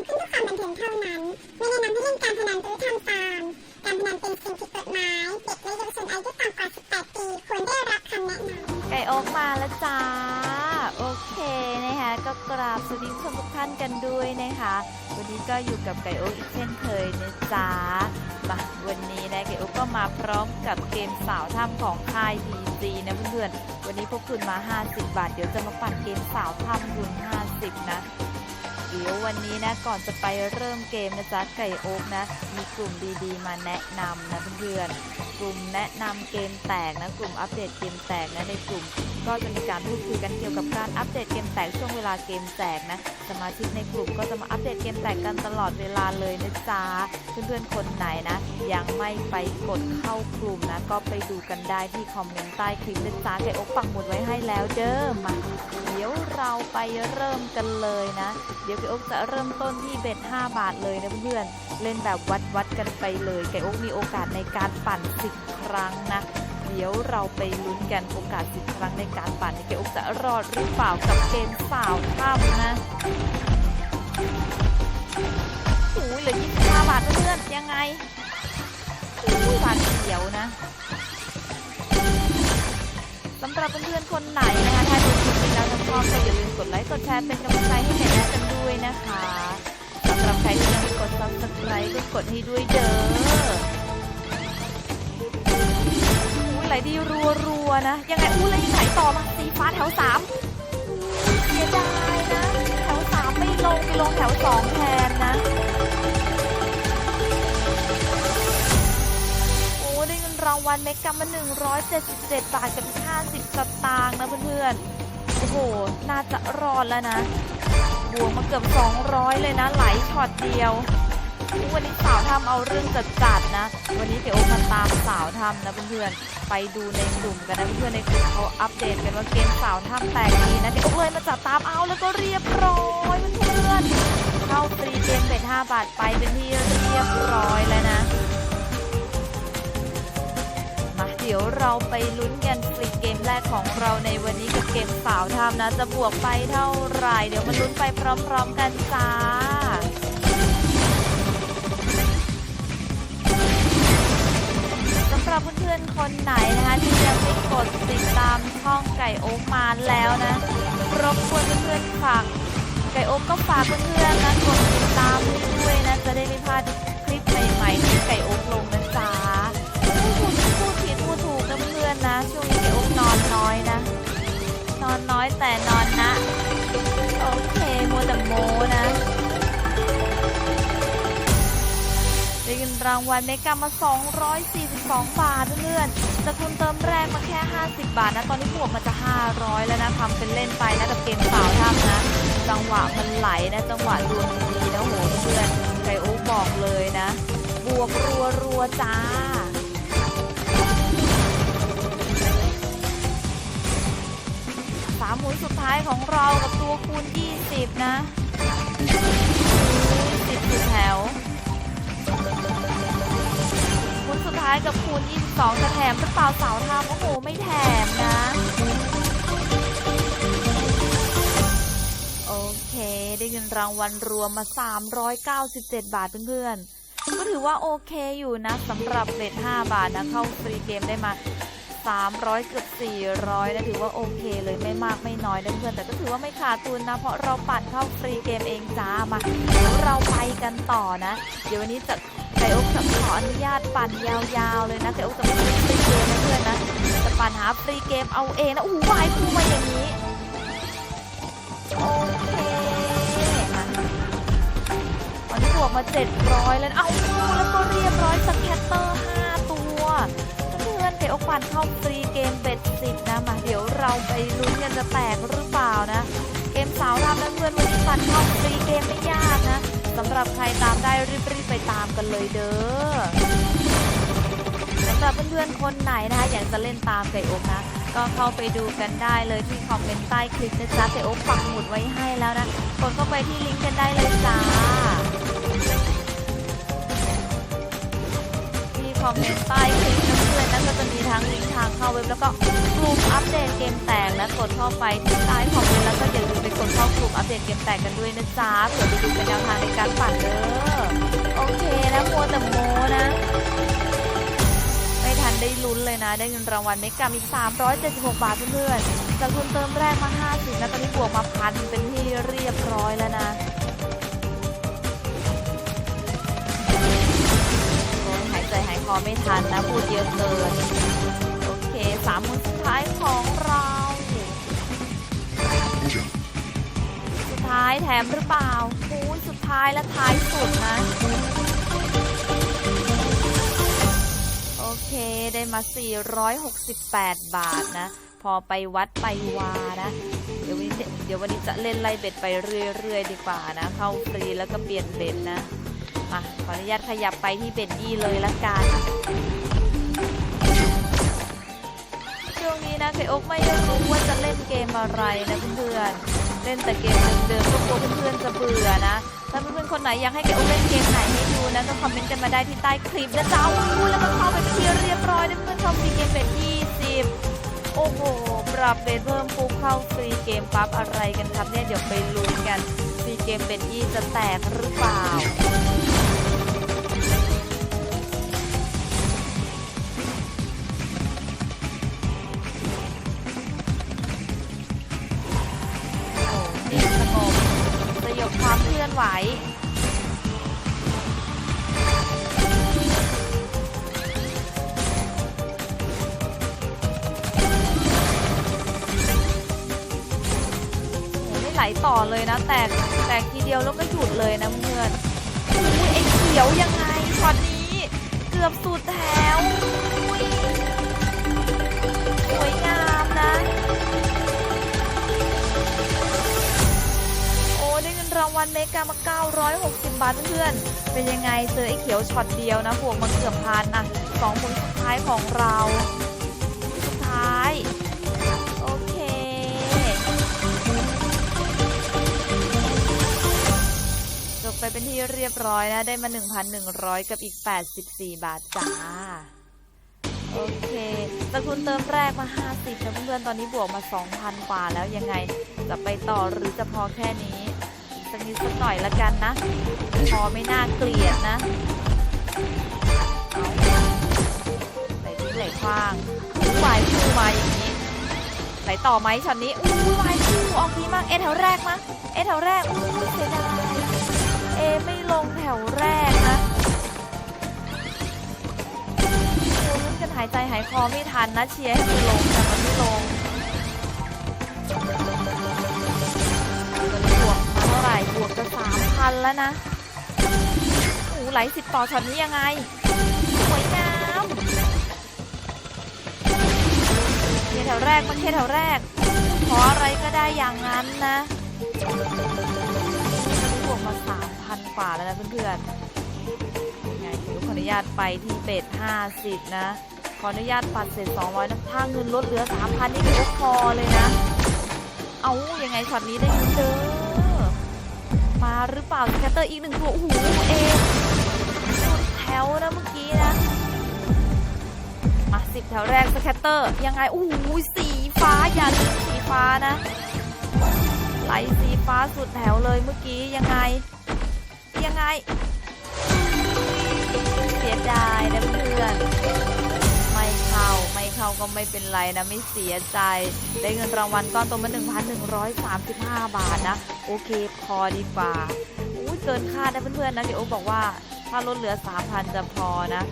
ำขึ้นเพื่อความบันเทิงเท่านั้น ไม่แนะนำให้เล่นการพนันหรือทำตามการพนันเป็นสิ่งผิดกฎหมาย เด็กและเยาวชนอายุต่ำกว่า 18 ปี ควรได้รับคำแนะนำไก่โอ๊กมาแล้วจ้า โอเคนะคะก็กราบสวัสดีชมทุกท่านกันด้วยนะคะ วันนี้ก็อยู่กับไก่โอ๊กอีกเช่นเคยนะจ๊ะมาวันนี้นะไก่โอ๊กก็มาพร้อมกับเกมสาวถ้ำของค่าย PG นะเพื่อนๆวันนี้พวกคุณมา 50 บาท เดี๋ยวจะมาปั่นเกมสาวถ้ำคุณ50 นะ เดี๋ยววันนี้นะก่อนจะไปเริ่มเกมนะจ๊ะไก่โอ๊กนะ มีกลุ่มดีๆ มาแนะนำนะเพื่อนๆกลุ่มแนะนำเกมแตกนะกลุ่มอัปเดตเกมแตกนะในกลุ่ม ก็จะมีการพูดคุยกันเกี่ยวกับการอัปเดตเกมแตกช่วงเวลาเกมแตกนะสมาชิกในกลุ่มก็จะมาอัปเดตเกมแตกกันตลอดเวลาเลยนะจ๊ะเพื่อนๆคนไหนนะ ยังไม่ไปกดเข้ากลุ่มนะ ก็ไปดูกันได้ที่คอมเมนต์ใต้คลิปนะจ๊ะไก่โอ๊กปักหมุดไว้ให้แล้วเด้อมาเดี๋ยวเราไปเริ่มกันเลยนะ เดี๋ยวไก่โอ๊กจะเริ่มต้นที่เบ็ด5บาทเลยนะเพื่อนๆเล่นแบบวัดวัดกันไปเลยไก่โอ๊กมีโอกาสในการปั่น10ครั้งนะ เดี๋ยวเราไปลุ้นกันโอกาส10ครั้งในการปั่นไก่โอ๊กจะรอดหรือเปล่ากับเกมสาวถ้ำนะโอ้ยเหลือ25บาทเพื่อนยังไงอุ้ยหวานเขียวนะสำหรับเพื่อนๆคนไหนนะคะถ้าดูคลิปนี้แล้วชอบก็อย่าลืมกดไลค์กดแชร์เป็นกำลังใจให้แม่แม่กันด้วยนะคะสำหรับใครที่ยังไม่กด subscribe ก็กดให้ด้วยเด้อ ดีรัวๆนะ ยังไงอู้แล้วยังไหลต่อมาสีฟ้าแถวสามเสียดายนะ แถวสามไม่ลงไปลงแถวสองแทนนะ โอ้ได้เงินรางวัลเมกะมา177 บาทกับอีก50 สตางค์นะเพื่อนๆ โอ้โห น่าจะรอดแล้วนะ บวกมาเกือบ 200 เลยนะ ไหลช็อตเดียว วันนี้สาวทำเอาเรื่องจัดจัดนะ วันนี้เดี๋ยวมาตามสาวทำนะเพื่อนๆไปดูในกลุ่มกันนะเพื่อนๆในกลุ่มเขาอัปเดตกันว่าเกมสาวทำแตกดีนะเดี๋ยวเลยมาจัดตามเอาแล้วก็เรียบร้อยเพื่อนๆเข้าฟรีเกมเบ็ด5บาทไปเป็นที่เรียบร้อยแล้วนะมาเดี๋ยวเราไปลุ้นกันฟรีเกมแรกของเราในวันนี้กับเกมสาวทำนะ จะบวกไปเท่าไหร่เดี๋ยวมาลุ้นไปพร้อม ๆ กันจ้า กับเพื่อนๆคนไหนนะคะ ที่ยังไม่กดติดตามช่องไก่โอ๊กมาแล้วนะรบกวนเพื่อนๆฝากไก่โอ๊กก็ฝากเพื่อนๆนะกดติดตามด้วยนะจะได้ไม่พลาดคลิปใหม่ๆ รางวัลเมกามา 242 บาทเพื่อนๆสกุลเติมแรกมาแค่ 50 บาทนะ ตอนนี้บวกมาจะ 500 แล้วนะทำเป็นเล่นไปนะกับเกมสาวทำนะ จังหวะมันไหลนะ จังหวะดวงดีนะโหเพื่อนไกโอ๊กบอกเลยนะ บวกรัวรัวจ้าสามหมุนสุดท้ายของเรากับตัวคูณ 20 นะสิบสุดแถว ท้ายกับคูณ 22 จะแถมหรือเปล่าสาวทำโอ้โหไม่แถมนะ โอเค ได้เงินรางวัลรวมมา 397 บาทเพื่อนๆ ก็ถือว่าโอเคอยู่นะสำหรับเรท5บาทนะ เข้าฟรีเกมได้มา 300 เกือบ 400 นะ ถือว่าโอเคเลยไม่มากไม่น้อยนะเพื่อนแต่ก็ถือว่าไม่ขาดทุนนะ เพราะเราปั่นเข้าฟรีเกมเองจ้ามาเดี๋ยวเราไปกันต่อนะ เดี๋ยววันนี้จะ อกจะขออนุญาตปั่นยาวๆเลยนะไก่อกจะไม่ฟรีเกมนะเพื่อนนะจะปั่นหาฟรีเกมเอาเองนะโอ้โหวายพูมาอย่างนี้โอเคตอนนี้บวกมา 700 แล้วเอาแล้วก็เรียบร้อยสแคตเตอร์ 5 ตัวเพื่อนเดี๋ยวปันเข้าฟรีเกมเบ็ดสิบนะมาเดี๋ยวเราไปลุ้นกันจะแตกหรือเปล่านะ เกมสาวรำและเพื่อนวันนี้ปั่นเข้าฟรีเกมไม่ยากนะ สำหรับใครตามได้รีบๆไปตามกันเลยเด้อสำหรับเพื่อนๆคนไหนนะคะอยากจะเล่นตามไก่อกนะก็เข้าไปดูกันได้เลยที่คอมเมนต์ใต้คลิปนะจ๊ะไก่อกปักหมุดไว้ให้แล้วนะกดเข้าไปที่ลิงก์กันได้เลยจ้า อมเมนต์ใต้คลิปนะเพื่อนนั่นก็จะมีทั้งลิงก์ทางเข้าเว็บแล้วก็กลุ่มอัปเดตเกมแตกนะกดเข้าไปที่ใต้คอมเมนต์แล้วก็อย่าลืมไปกดเข้ากลุ่มอัปเดตเกมแตกกันด้วยนะจ๊ะเผื่อไปดูเป็นแนวทางในการปั่นเด้อโอเคนะมัวแต่โมนะไม่ทันได้ลุ้นเลยนะ ได้เงินรางวัลเมกะอีก376 บาทเพื่อนๆจากทุนเติมแรกมา 50 แล้วตอนนี้บวกมาพันเป็นที่เรียบร้อยแล้วนะ อไม่ทันนะพูดเยอะเกิน โอเคสามมุนสุดท้ายของเรา สุดท้ายแถมหรือเปล่าโอ้ยสุดท้ายและท้ายสุดนะ โอเคได้มา 468 บาทนะ พอไปวัดไปวานะเดี๋ยววันนี้เดี๋ยววันนี้จะเล่นไล่เบ็ดไปเรื่อยๆ ดีกว่านะ เข้าฟรีแล้วก็เปลี่ยนเบ็ดนะ มาขออนุญาตขยับไปที่เบ็ดยี่เลยละกันช่วงนี้นะเคโอ๊กไม่รู้ว่าจะเล่นเกมอะไรนะเพื่อนๆเล่นแต่เกมเดิมๆก็กลัวเพื่อนๆจะเบื่อนะถ้าเพื่อนๆคนไหนอยากให้เคโอ๊กเล่นเกมไหนให้ดูนะก็คอมเมนต์กันมาได้ที่ใต้คลิปนะจ๊ะอู้แล้วก็เข้าไปเป็นที่เรียบร้อยนะเพื่อนๆเข้าฟรีเกมเป็น20โอ้โหปรับเบสเพิ่มปุ๊บเข้าฟรีเกมปั๊บอะไรกันครับเนี่ยเดี๋ยวไปลุ้นกันฟีเกมเป็นยี่จะแตกหรือเปล่า ไหว ไม่ไหลต่อเลยนะ แตก แตกทีเดียวแล้วก็หยุดเลยนะเพื่อนอุ้ยไอ้เขียวยังไงช็อตนี้ เกือบสุดแถว 1,000 เมกามา 960 บาทเพื่อนเป็นยังไงเจอไอ้เขียวช็อตเดียวนะบวกมาเกือบพันน่ะสองผลสุดท้ายของเราสุดท้าย โอเค จบไปเป็นที่เรียบร้อยนะ ได้มา 1,100 กับอีก 84 บาทจ้าโอเคแต่คุณเติมแรกมา 50นะเพื่อนตอนนี้บวกมา 2,000 กว่าแล้วยังไง จะไปต่อหรือจะพอแค่นี้ สักนิดสักหน่อยละกันนะ พอไม่น่าเกลียดนะเอาใส่ทิ้งไหลขว้างอู้วายคู่มาอย่างนี้ไหลต่อไหมช็อตนี้อู้วายคู่ออกดีมากเอแถวแรกมะเอแถวแรกอู้เสียดายเอไม่ลงแถวแรกนะโอ้ลุ้นกันหายใจหายคอไม่ทันนะเชียร์ให้มันลงแต่มันไม่ลง จะสามพันแล้วนะโอ้ไหลสิบต่อช็อตนี้ยังไง สวยงามเคแถวแรกมันเคแถวแรก ขออะไรก็ได้อย่างนั้นนะบวกมาสามพันกว่าแล้วนะเพื่อนๆยังไงขออนุญาตไปที่เบ็ดห้าสิบนะ ขออนุญาตปัดเสร็จ200นะถ้าเงินลดเหลือ3,000นี่คือพอเลยนะ เอายังไงช็อตนี้ได้ยินเด้อ มาหรือเปล่าสแคตเตอร์อีกหนึ่งตัวโอ้โหเองสุดแถวนะเมื่อกี้นะ มาสิบแถวแรกสแคตเตอร์ยังไงโอ้โหสีฟ้าอย่าลืมสีฟ้านะไหลสีฟ้าสุดแถวเลยเมื่อกี้ยังไง ยังไง เสียดายนะเพื่อนไม่เข้าไม่เข้าก็ไม่เป็นไรนะไม่เสียใจ ได้เงินรางวัลก้อนตัวมา 1,135 บาทนะ โอเคพอดีกว่าอุ้ยเกินคาดนะเพื่อนๆนะเดี๋ยวโอ๊คบอกว่าถ้าลดเหลือ 3,000 จะพอนะ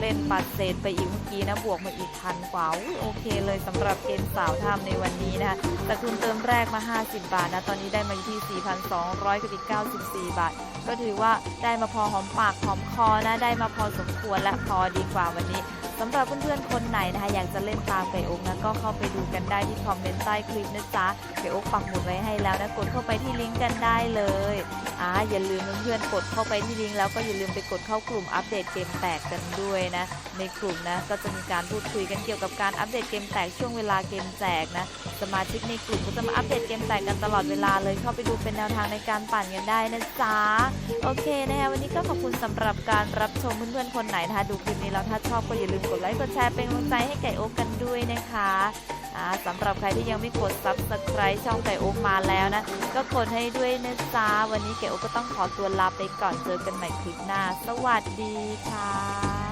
เล่นปัดเศษไปอีกเมื่อกี้นะ บวกมาอีกพันกว่าโอเคเลยสำหรับเกมสาวทำในวันนี้นะคะแต่คุณเติมแรกมา 50 บาทนะ ตอนนี้ได้มาอยู่ที่ 4,200กับอีก94 บาท ก็ถือว่าได้มาพอหอมปากหอมคอนะ ได้มาพอสมควรและพอดีกว่าวันนี้ำหรับเพื่อนๆคนไหนนะคะอยากจะเล่นตามไก่อกนะก็เข้าไปดูกันได้ที่คอมเมนต์ใต้คลิปนะจ๊ะไก่อกปักหมุดไว้ให้แล้วนะกดเข้าไปที่ลิงก์กันได้เลยอ่าอย่าลืมเพื่อนๆกดเข้าไปที่ลิงก์แล้วก็อย่าลืมไปกดเข้ากลุ่มอัปเดตเกมแตกกันด้วยนะในกลุ่มนะก็จะมีการพูดคุยกันเกี่ยวกับการอัปเดตเกมแตกช่วงเวลาเกมแจกนะสมาชิกในกลุ่มก็จะมาอัปเดตเกมแตกกันตลอดเวลาเลยเข้าไปดูเป็นแนวทางในการปั่นกันได้นะจ๊ะโอเคนะคะวันนี้ก็ขอบคุณสำหรับการรับชมเพื่อนๆคนไหนนะคะดูคลิปนี้แล้วถ้าชอบก็อย่าลืมกดไลค์กดแชร์เป็นกำลังใจให้ไก่โอ๊กกันด้วยนะคะสำหรับใครที่ยังไม่กด subscribe ช่องไก่โอ๊กมาแล้วนะ ก็กดให้ด้วยนะจ๊ะวันนี้ไก่โอ๊กก็ต้องขอตัวลาไปก่อนเจอกันใหม่คลิปหน้า สวัสดีค่ะ